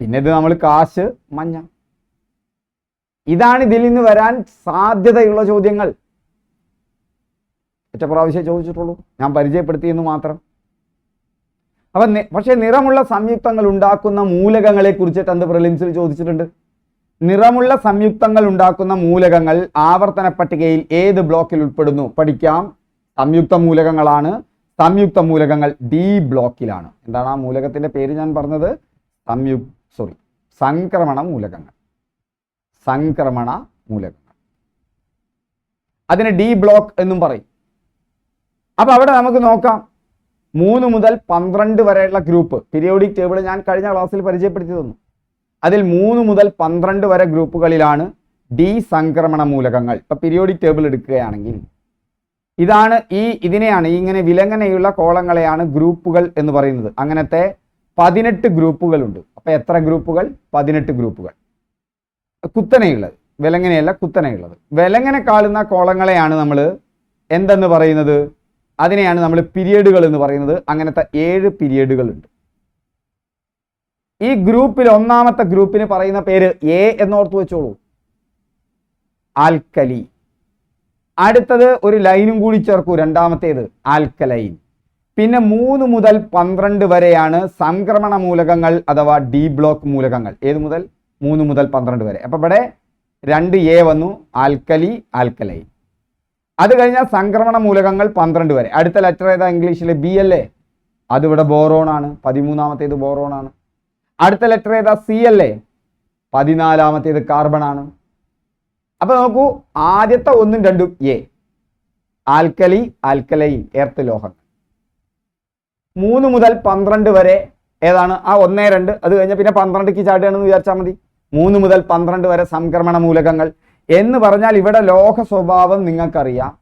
പിന്നെ ഇത് നമ്മൾ കാശ് മഞ്ഞ. ഇതാണ് ഇതിൽ നിന്ന് വരാൻ സാധ്യതയുള്ള ചോദ്യങ്ങൾ. ഒറ്റ പ്രാവശ്യം ചോദിച്ചിട്ടുള്ളൂ. ഞാൻ പരിചയപ്പെടുത്തിയെന്ന് മാത്രം. അപ്പൊ പക്ഷെ നിറമുള്ള സംയുക്തങ്ങൾ ഉണ്ടാക്കുന്ന മൂലകങ്ങളെ കുറിച്ചിട്ട് എന്ത് പ്രിലിംസിൽ ചോദിച്ചിട്ടുണ്ട്? നിറമുള്ള സംയുക്തങ്ങൾ ഉണ്ടാക്കുന്ന മൂലകങ്ങൾ ആവർത്തന പട്ടികയിൽ ഏത് ബ്ലോക്കിൽ ഉൾപ്പെടുന്നു? പഠിക്കാം. സംയുക്ത മൂലകങ്ങളാണ്. സംയുക്ത മൂലകങ്ങൾ ഡി ബ്ലോക്കിലാണ്. എന്താണ് ആ മൂലകത്തിന്റെ പേര് ഞാൻ പറഞ്ഞത്? സംയു സോറി സംക്രമണ മൂലകങ്ങൾ. സംക്രമണ മൂലകങ്ങൾ. അതിന് ഡി ബ്ലോക്ക് എന്നും പറയും. അപ്പൊ അവിടെ നമുക്ക് നോക്കാം. മൂന്ന് മുതൽ പന്ത്രണ്ട് വരെയുള്ള ഗ്രൂപ്പ്. പിരിയോഡിക് ടേബിൾ ഞാൻ കഴിഞ്ഞ ക്ലാസ്സിൽ പരിചയപ്പെടുത്തി തന്നു അതിൽ മൂന്ന് മുതൽ പന്ത്രണ്ട് വരെ ഗ്രൂപ്പുകളിലാണ് ഡി സംക്രമണ മൂലകങ്ങൾ. ഇപ്പൊ പിരിയോഡിക് ടേബിൾ എടുക്കുകയാണെങ്കിൽ ഇതാണ് ഈ ഇതിനെയാണ് ഇങ്ങനെ വിലങ്ങനെയുള്ള കോളങ്ങളെയാണ് ഗ്രൂപ്പുകൾ എന്ന് പറയുന്നത്. അങ്ങനത്തെ പതിനെട്ട് ഗ്രൂപ്പുകളുണ്ട്. അപ്പൊ എത്ര ഗ്രൂപ്പുകൾ? പതിനെട്ട് ഗ്രൂപ്പുകൾ. കുത്തനെയുള്ളത്. വിലങ്ങനെയല്ല കുത്തനെയുള്ളത്. വിലങ്ങനെ കാളുന്ന കോളങ്ങളെയാണ് നമ്മൾ എന്തെന്ന് പറയുന്നത്? അതിനെയാണ് നമ്മൾ പിരിയഡുകൾ എന്ന് പറയുന്നത്. അങ്ങനത്തെ ഏഴ് പിരിയഡുകളുണ്ട് ഈ ഗ്രൂപ്പിൽ ഒന്നാമത്തെ ഗ്രൂപ്പിന് പറയുന്ന പേര് എ എന്നോർത്ത് വെച്ചോളൂ. ആൽക്കലി. അടുത്തത് ഒരു ലൈനും കൂടി ചേർക്കൂ. രണ്ടാമത്തേത് ആൽക്കലൈൻ. പിന്നെ മൂന്ന് മുതൽ പന്ത്രണ്ട് വരെയാണ് സംക്രമണ മൂലകങ്ങൾ അഥവാ ഡി ബ്ലോക്ക് മൂലകങ്ങൾ. ഏത് മുതൽ? മൂന്ന് മുതൽ പന്ത്രണ്ട് വരെ. അപ്പൊ ഇവിടെ രണ്ട് എ വന്നു ആൽക്കലി ആൽക്കലൈ. അത് കഴിഞ്ഞാൽ സംക്രമണ മൂലകങ്ങൾ പന്ത്രണ്ട് വരെ. അടുത്ത ലെറ്റർ ഏതാ ഇംഗ്ലീഷിൽ ബി അല്ലേ? അതിവിടെ ബോറോൺ ആണ്. പതിമൂന്നാമത്തേത് ബോറോൺ ആണ്. അടുത്ത ലെറ്റർ ഏതാ? സി അല്ലേ? പതിനാലാമത്തേത് കാർബൺ ആണ്. അപ്പൊ നോക്കൂ ആദ്യത്തെ ഒന്നും രണ്ടും എ ആൽക്കലി ആൽക്കലൈൻ എർത്ത് ലോഹങ്ങൾ. മൂന്ന് മുതൽ പന്ത്രണ്ട് വരെ ഏതാണ്? ആ ഒന്നേ രണ്ട്. അത് കഴിഞ്ഞാൽ പിന്നെ പന്ത്രണ്ടിക്ക് ചാടുകയാണെന്ന് വിചാരിച്ചാൽ മതി. മൂന്ന് മുതൽ പന്ത്രണ്ട് വരെ സംക്രമണ മൂലകങ്ങൾ എന്ന് പറഞ്ഞാൽ ഇവിടെ ലോഹ സ്വഭാവം നിങ്ങൾക്കറിയാം.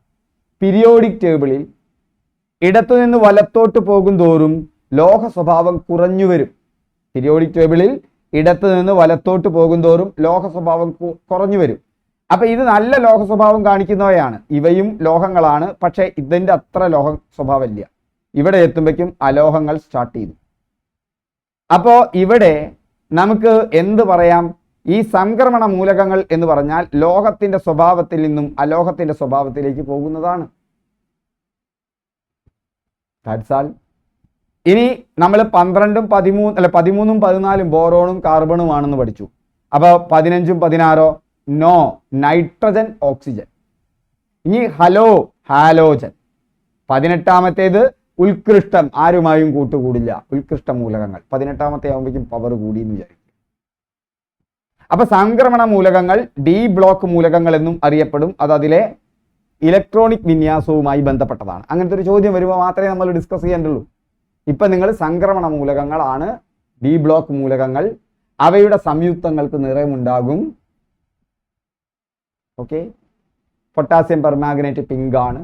പിരിയോഡിക് ടേബിളിൽ ഇടത്തുനിന്ന് വലത്തോട്ട് പോകും തോറും ലോഹ സ്വഭാവം കുറഞ്ഞു വരും. പിരിയോഡിക് ടേബിളിൽ ഇടത്തു നിന്ന് വലത്തോട്ട് പോകും തോറും ലോഹ സ്വഭാവം കുറഞ്ഞു വരും. അപ്പൊ ഇത് നല്ല ലോഹ സ്വഭാവം കാണിക്കുന്നവയാണ്. ഇവയും ലോഹങ്ങളാണ്. പക്ഷെ ഇതിന്റെ അത്ര ലോഹ സ്വഭാവമില്ല. ഇവിടെ എത്തുമ്പോഴേക്കും അലോഹങ്ങൾ സ്റ്റാർട്ട് ചെയ്തു. അപ്പോ ഇവിടെ നമുക്ക് എന്ത് പറയാം? ഈ സംക്രമണ മൂലകങ്ങൾ എന്ന് പറഞ്ഞാൽ ലോഹത്തിന്റെ സ്വഭാവത്തിൽ നിന്നും അലോഹത്തിന്റെ സ്വഭാവത്തിലേക്ക് പോകുന്നതാണ്. ഇനി നമ്മൾ പന്ത്രണ്ടും പതിമൂന്ന് അല്ല പതിമൂന്നും പതിനാലും ബോറോണും കാർബണുമാണെന്ന് പഠിച്ചു. അപ്പോൾ പതിനഞ്ചും പതിനാറോ? നോ നൈട്രജൻ ഓക്സിജൻ ഇനി ഹലോ ഹാലോജൻ പതിനെട്ടാമത്തേത് ഉത്കൃഷ്ടം. ആരുമായും കൂട്ടുകൂടില്ല. ഉത്കൃഷ്ട മൂലകങ്ങൾ. പതിനെട്ടാമത്തെ ആകുമ്പോഴേക്കും പവർ കൂടി എന്ന് വിചാരിക്കും. അപ്പൊ സംക്രമണ മൂലകങ്ങൾ ഡി ബ്ലോക്ക് മൂലകങ്ങൾ എന്നും അറിയപ്പെടും. അത് അതിലെ ഇലക്ട്രോണിക് വിന്യാസവുമായി ബന്ധപ്പെട്ടതാണ്. അങ്ങനത്തെ ഒരു ചോദ്യം വരുമ്പോൾ മാത്രമേ നമ്മൾ ഡിസ്കസ് ചെയ്യേണ്ടുള്ളൂ. ഇപ്പൊ നിങ്ങൾ സംക്രമണ മൂലകങ്ങളാണ് ഡി ബ്ലോക്ക് മൂലകങ്ങൾ അവയുടെ സംയുക്തങ്ങൾക്ക് നിറമുണ്ടാകും. ഓക്കെ? പൊട്ടാസ്യം പെർമാഗ്നേറ്റ് പിങ്ക് ആണ്.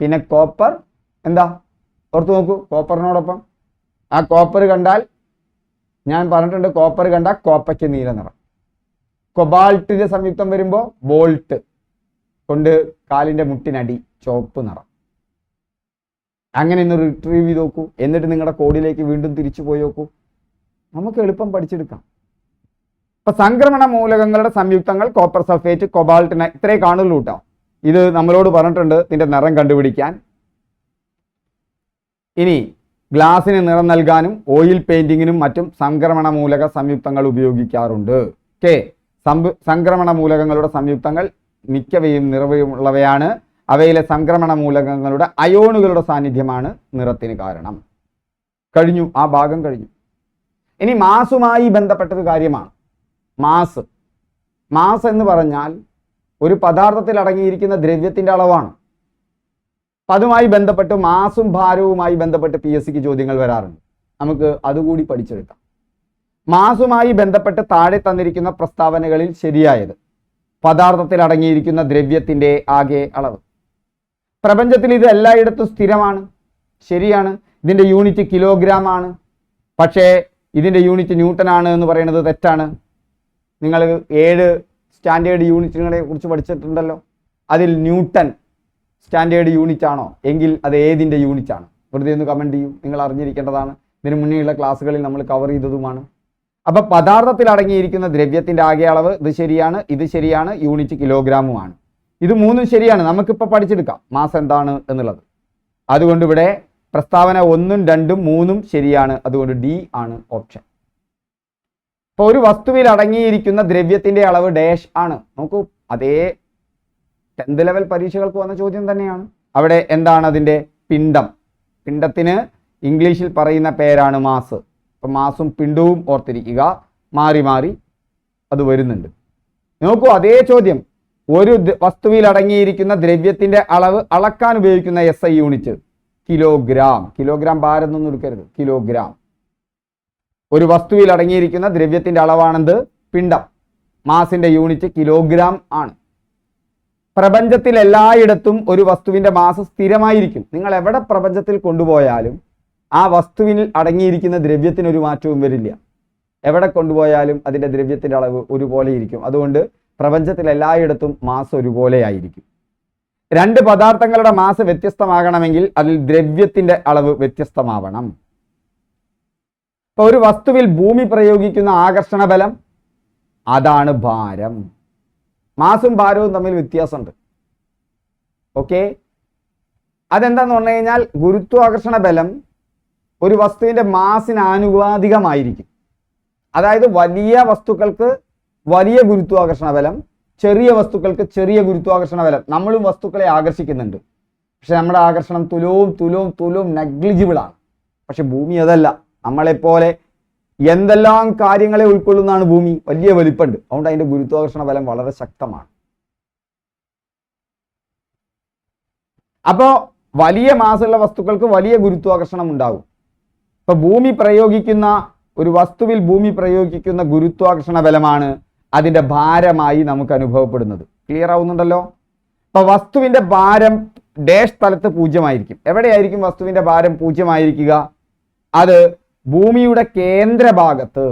പിന്നെ കോപ്പർ എന്താ? ഓർത്ത് നോക്കൂ കോപ്പറിനോടൊപ്പം. ആ കോപ്പർ കണ്ടാൽ ഞാൻ പറഞ്ഞിട്ടുണ്ട് കോപ്പർ കണ്ട കോപ്പയ്ക്ക് നീല നിറം. കൊബാൾട്ടിന്റെ സംയുക്തം വരുമ്പോൾ ബോൾട്ട് കൊണ്ട് കാലിന്റെ മുട്ടിനടി ചുവപ്പ് നിറം. അങ്ങനെ ഒന്ന് റിട്രീവ് ചെയ്ത് നോക്കൂ. എന്നിട്ട് നിങ്ങളുടെ കോഡിലേക്ക് വീണ്ടും തിരിച്ചു പോയി നോക്കൂ. നമുക്ക് എളുപ്പം പഠിച്ചെടുക്കാം. ഇപ്പൊ സംക്രമണ മൂലകങ്ങളുടെ സംയുക്തങ്ങൾ കോപ്പർ സൾഫേറ്റ് കൊബാൾട്ടിന് ഇത്രേ കാണുള്ളൂ കേട്ടോ ഇത് നമ്മളോട് പറഞ്ഞിട്ടുണ്ട് ഇതിന്റെ നിറം കണ്ടുപിടിക്കാൻ. ഇനി ഗ്ലാസിന് നിറം നൽകാനും ഓയിൽ പെയിന്റിങ്ങിനും മറ്റും സംക്രമണ മൂലക സംയുക്തങ്ങൾ ഉപയോഗിക്കാറുണ്ട്. കെ. സംക്രമണ മൂലകങ്ങളുടെ സംയുക്തങ്ങൾ മിക്കവയും നിറവുള്ളവയാണ്. അവയിലെ സംക്രമണ മൂലകങ്ങളുടെ അയോണുകളുടെ സാന്നിധ്യമാണ് നിറത്തിന് കാരണം. കഴിഞ്ഞു. ആ ഭാഗം കഴിഞ്ഞു. ഇനി മാസുമായി ബന്ധപ്പെട്ടൊരു കാര്യമാണ്. മാസ്. മാസ് എന്ന് പറഞ്ഞാൽ ഒരു പദാർത്ഥത്തിൽ അടങ്ങിയിരിക്കുന്ന ദ്രവ്യത്തിന്റെ അളവാണ്. അപ്പൊ അതുമായി ബന്ധപ്പെട്ട് മാസും ഭാരവുമായി ബന്ധപ്പെട്ട് പി എസ് സിക്ക് ചോദ്യങ്ങൾ വരാറുണ്ട്. നമുക്ക് അതുകൂടി പഠിച്ചെടുക്കാം. മാസുമായി ബന്ധപ്പെട്ട് താഴെ തന്നിരിക്കുന്ന പ്രസ്താവനകളിൽ ശരിയായത് പദാർത്ഥത്തിൽ അടങ്ങിയിരിക്കുന്ന ദ്രവ്യത്തിന്റെ ആകെ അളവ്. പ്രപഞ്ചത്തിൽ ഇത് എല്ലായിടത്തും സ്ഥിരമാണ് ശരിയാണ് ഇതിന്റെ യൂണിറ്റ് കിലോഗ്രാം ആണ് പക്ഷേ ഇതിന്റെ യൂണിറ്റ് ന്യൂട്ടൺ ആണ് എന്ന് പറയുന്നത് തെറ്റാണ്. നിങ്ങൾ ഏഴ് സ്റ്റാൻഡേർഡ് യൂണിറ്റുകളെ കുറിച്ച് പഠിച്ചിട്ടുണ്ടല്ലോ. അതിൽ ന്യൂട്ടൺ സ്റ്റാൻഡേർഡ് യൂണിറ്റ് ആണോ എങ്കിൽ അത് ഏതിന്റെ യൂണിറ്റ് ആണ് വെറുതെ ഒന്ന് കമന്റ് ചെയ്യും. നിങ്ങൾ അറിഞ്ഞിരിക്കേണ്ടതാണ്. ഇതിനു മുന്നേയുള്ള ക്ലാസ്സുകളിൽ നമ്മൾ കവർ ചെയ്തതുമാണ്. അപ്പോൾ പദാർത്ഥത്തിൽ അടങ്ങിയിരിക്കുന്ന ദ്രവ്യത്തിന്റെ ആകെ അളവ് ഇത് ശരിയാണ് ഇത് ശരിയാണ് യൂണിറ്റ് കിലോഗ്രാമുമാണ്. ഇത് മൂന്നും ശരിയാണ്. നമുക്കിപ്പോൾ പഠിച്ചെടുക്കാം. മാസം എന്താണ് എന്നുള്ളത്. അതുകൊണ്ട് ഇവിടെ പ്രസ്താവന ഒന്നും രണ്ടും മൂന്നും ശരിയാണ്. അതുകൊണ്ട് ഡി ആണ് ഓപ്ഷൻ ഇപ്പോൾ ഒരു വസ്തുവിൽ അടങ്ങിയിരിക്കുന്ന ദ്രവ്യത്തിന്റെ അളവ് ഡാഷ് ആണ്. നോക്കൂ. അതേ ടെൻത്ത് ലെവൽ പരീക്ഷകൾക്ക് വന്ന ചോദ്യം തന്നെയാണ്. അവിടെ എന്താണ് അതിന്റെ പിണ്ടം പിണ്ടത്തിന് ഇംഗ്ലീഷിൽ പറയുന്ന പേരാണ് മാസ്. അപ്പം മാസും പിണ്ടവും ഓർത്തിരിക്കുക. മാറി മാറി അത് വരുന്നുണ്ട്. നോക്കൂ അതേ ചോദ്യം. ഒരു വസ്തുവിൽ അടങ്ങിയിരിക്കുന്ന ദ്രവ്യത്തിന്റെ അളവ് അളക്കാൻ ഉപയോഗിക്കുന്ന S I unit kilogram. Kilogram ഭാരം എന്നൊന്നും എടുക്കരുത്. കിലോഗ്രാം. ഒരു വസ്തുവിൽ അടങ്ങിയിരിക്കുന്ന ദ്രവ്യത്തിന്റെ അളവാണെന്ത്? പിണ്ടം മാസിന്റെ യൂണിറ്റ് കിലോഗ്രാം ആണ്. പ്രപഞ്ചത്തിൽ എല്ലായിടത്തും ഒരു വസ്തുവിന്റെ മാസ് സ്ഥിരമായിരിക്കും. നിങ്ങൾ എവിടെ പ്രപഞ്ചത്തിൽ കൊണ്ടുപോയാലും ആ വസ്തുവിൽ അടങ്ങിയിരിക്കുന്ന ദ്രവ്യത്തിന് ഒരു മാറ്റവും വരില്ല. എവിടെ കൊണ്ടുപോയാലും അതിന്റെ ദ്രവ്യത്തിന്റെ അളവ് ഒരുപോലെ ഇരിക്കും. അതുകൊണ്ട് പ്രപഞ്ചത്തിൽ എല്ലായിടത്തും മാസ് ഒരുപോലെയായിരിക്കും രണ്ട് പദാർത്ഥങ്ങളുടെ മാസ് വ്യത്യസ്തമാകണമെങ്കിൽ അതിൽ ദ്രവ്യത്തിന്റെ അളവ് വ്യത്യസ്തമാവണം. ഇപ്പൊ ഒരു വസ്തുവിൽ ഭൂമി പ്രയോഗിക്കുന്ന ആകർഷണ ബലം അതാണ് ഭാരം. മാസും ഭാരവും തമ്മിൽ വ്യത്യാസമുണ്ട്. ഓക്കെ അതെന്താന്ന് പറഞ്ഞു കഴിഞ്ഞാൽ ഗുരുത്വാകർഷണ ബലം ഒരു വസ്തുവിന്റെ മാസിന് ആനുപാതികമായിരിക്കും. അതായത് വലിയ വസ്തുക്കൾക്ക് വലിയ ഗുരുത്വാകർഷണ ബലം ചെറിയ വസ്തുക്കൾക്ക് ചെറിയ ഗുരുത്വാകർഷണ ബലം. നമ്മളും വസ്തുക്കളെ ആകർഷിക്കുന്നുണ്ട്. പക്ഷെ നമ്മുടെ ആകർഷണം തുലവും തുലവും തുലവും നെഗ്ലിജിബിളാണ് പക്ഷെ ഭൂമി അതല്ല. നമ്മളെപ്പോലെ എന്തെല്ലാം കാര്യങ്ങളെ ഉൾക്കൊള്ളുന്നതാണ് ഭൂമി? വലിയ വലിപ്പമുണ്ട്. അതുകൊണ്ട് അതിന്റെ ഗുരുത്വാകർഷണ ബലം വളരെ ശക്തമാണ്. അപ്പോൾ വലിയ മാസമുള്ള വസ്തുക്കൾക്ക് വലിയ ഗുരുത്വാകർഷണം ഉണ്ടാകും. ഇപ്പൊ ഭൂമി പ്രയോഗിക്കുന്ന ഒരു വസ്തുവിൽ ഭൂമി പ്രയോഗിക്കുന്ന ഗുരുത്വാകർഷണ ബലമാണ് അതിന്റെ ഭാരമായി നമുക്ക് അനുഭവപ്പെടുന്നത്. ക്ലിയർ ആവുന്നുണ്ടല്ലോ? അപ്പൊ വസ്തുവിന്റെ ഭാരം ഡാഷ് സ്ഥലത്ത് പൂജ്യമായിരിക്കും. എവിടെയായിരിക്കും വസ്തുവിന്റെ ഭാരം പൂജ്യമായിരിക്കുക? അത് ഭൂമിയുടെ കേന്ദ്രഭാഗത്ത്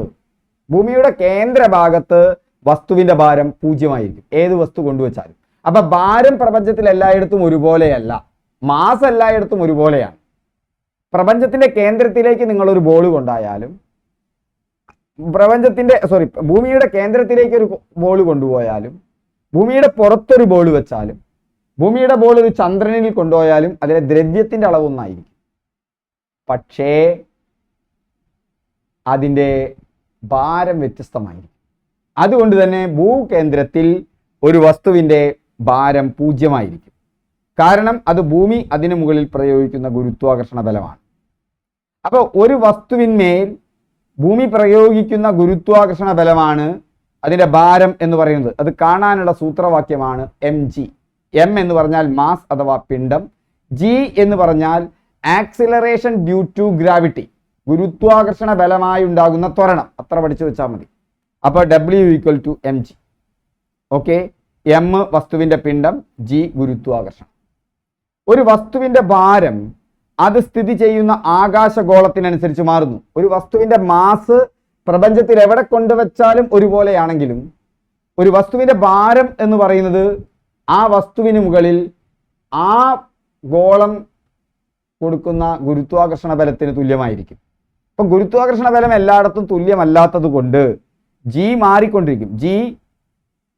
ഭൂമിയുടെ കേന്ദ്രഭാഗത്ത് വസ്തുവിന്റെ ഭാരം പൂജ്യമായിരിക്കും. ഏത് വസ്തു കൊണ്ടുവച്ചാലും. അപ്പൊ ഭാരം പ്രപഞ്ചത്തിൽ എല്ലായിടത്തും ഒരുപോലെയല്ല. മാസ് എല്ലായിടത്തും ഒരുപോലെയാണ്. പ്രപഞ്ചത്തിന്റെ കേന്ദ്രത്തിലേക്ക് നിങ്ങൾ ഒരു ബോൾ കൊണ്ടായാലും പ്രപഞ്ചത്തിന്റെ സോറി ഭൂമിയുടെ കേന്ദ്രത്തിലേക്ക് ഒരു ബോൾ കൊണ്ടുപോയാലും ഭൂമിയുടെ പുറത്തൊരു ബോൾ വെച്ചാലും ഭൂമിയുടെ ബോൾ ഒരു ചന്ദ്രനിൽ കൊണ്ടുപോയാലും അതിലെ ദ്രവ്യത്തിന്റെ അളവൊന്നായിരിക്കും. പക്ഷേ അതിന്റെ ഭാരം വ്യത്യസ്തമായിരിക്കും. അതുകൊണ്ട് തന്നെ ഭൂകേന്ദ്രത്തിൽ ഒരു വസ്തുവിന്റെ ഭാരം പൂജ്യമായിരിക്കും. കാരണം അത് ഭൂമി അതിനു മുകളിൽ പ്രയോഗിക്കുന്ന ഗുരുത്വാകർഷണ ബലമാണ്. അപ്പോൾ ഒരു വസ്തുവിന്മേൽ ഭൂമി പ്രയോഗിക്കുന്ന ഗുരുത്വാകർഷണ ബലമാണ് അതിന്റെ ഭാരം എന്ന് പറയുന്നത്. അത് കാണാനുള്ള സൂത്രവാക്യമാണ് എം ജി. എം എന്ന് പറഞ്ഞാൽ മാസ് അഥവാ പിണ്ഡം. ജി എന്ന് പറഞ്ഞാൽ ആക്സിലറേഷൻ ഡ്യൂ ടു ഗ്രാവിറ്റി. ഗുരുത്വാകർഷണ ബലമായി ഉണ്ടാകുന്ന ത്വരണം. അത്ര പഠിച്ചു വെച്ചാൽ മതി. അപ്പോൾ W equal to M G okay M വസ്തുവിന്റെ പിണ്ഡം ജി ഗുരുത്വാകർഷണം. ഒരു വസ്തുവിന്റെ ഭാരം അത് സ്ഥിതി ചെയ്യുന്ന ആകാശഗോളത്തിനനുസരിച്ച് മാറുന്നു. ഒരു വസ്തുവിന്റെ മാസ് പ്രപഞ്ചത്തിൽ എവിടെ കൊണ്ടുവച്ചാലും ഒരുപോലെയാണെങ്കിലും ഒരു വസ്തുവിന്റെ ഭാരം എന്ന് പറയുന്നത് ആ വസ്തുവിന് മുകളിൽ ആ ഗോളം കൊടുക്കുന്ന ഗുരുത്വാകർഷണ ബലത്തിന് തുല്യമായിരിക്കും. അപ്പം ഗുരുത്വാകർഷണ ബലം എല്ലായിടത്തും തുല്യമല്ലാത്തത് കൊണ്ട് ജി മാറിക്കൊണ്ടിരിക്കും. ജി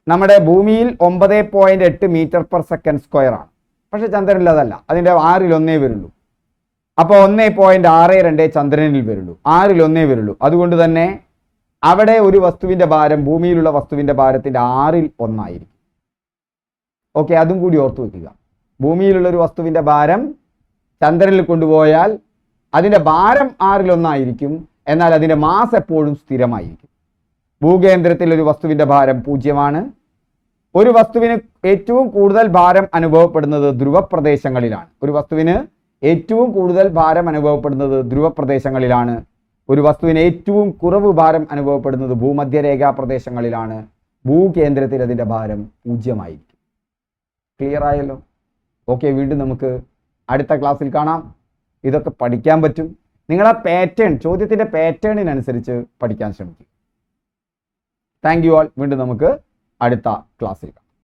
നമ്മുടെ ഭൂമിയിൽ ഒമ്പത് പോയിന്റ് എട്ട് മീറ്റർ പെർ സെക്കൻഡ് സ്ക്വയർ ആണ്. പക്ഷെ ചന്ദ്രനിൽ അതല്ല. അതിന്റെ ആറിൽ ഒന്നേ വരുള്ളൂ. അപ്പോൾ ഒന്നേ പോയിന്റ് ആറ് രണ്ടേ ചന്ദ്രനിൽ വരുള്ളൂ. ആറിൽ ഒന്നേ വരുള്ളൂ. അതുകൊണ്ട് തന്നെ അവിടെ ഒരു വസ്തുവിന്റെ ഭാരം ഭൂമിയിലുള്ള വസ്തുവിന്റെ ഭാരത്തിന്റെ ആറിൽ ഒന്നായിരിക്കും. ഓക്കെ അതും കൂടി ഓർത്തു വയ്ക്കുക ഭൂമിയിലുള്ള ഒരു വസ്തുവിന്റെ ഭാരം ചന്ദ്രനിൽ കൊണ്ടുപോയാൽ അതിന്റെ ഭാരം ആറിലൊന്നായിരിക്കും എന്നാൽ അതിന്റെ മാസ് എപ്പോഴും സ്ഥിരമായിരിക്കും. ഭൂകേന്ദ്രത്തിൽ ഒരു വസ്തുവിന്റെ ഭാരം പൂജ്യമാണ്. ഒരു വസ്തുവിന് ഏറ്റവും കൂടുതൽ ഭാരം അനുഭവപ്പെടുന്നത് ധ്രുവപ്രദേശങ്ങളിലാണ്. ഒരു വസ്തുവിന് ഏറ്റവും കൂടുതൽ ഭാരം അനുഭവപ്പെടുന്നത് ധ്രുവപ്രദേശങ്ങളിലാണ്. ഒരു വസ്തുവിന് ഏറ്റവും കുറവ് ഭാരം അനുഭവപ്പെടുന്നത് ഭൂമധ്യരേഖാ പ്രദേശങ്ങളിലാണ്. ഭൂകേന്ദ്രത്തിൽ അതിന്റെ ഭാരം പൂജ്യമായിരിക്കും. ക്ലിയർ ആയല്ലോ? ഓക്കെ വീണ്ടും നമുക്ക് അടുത്ത ക്ലാസ്സിൽ കാണാം. ഇതൊക്കെ പഠിക്കാൻ പറ്റും. നിങ്ങൾ ആ പാറ്റേൺ ചോദ്യത്തിന്റെ പാറ്റേണിനനുസരിച്ച് പഠിക്കാൻ ശ്രമിക്കും താങ്ക് യു ആൾ വീണ്ടും നമുക്ക് അടുത്ത ക്ലാസ്സിൽ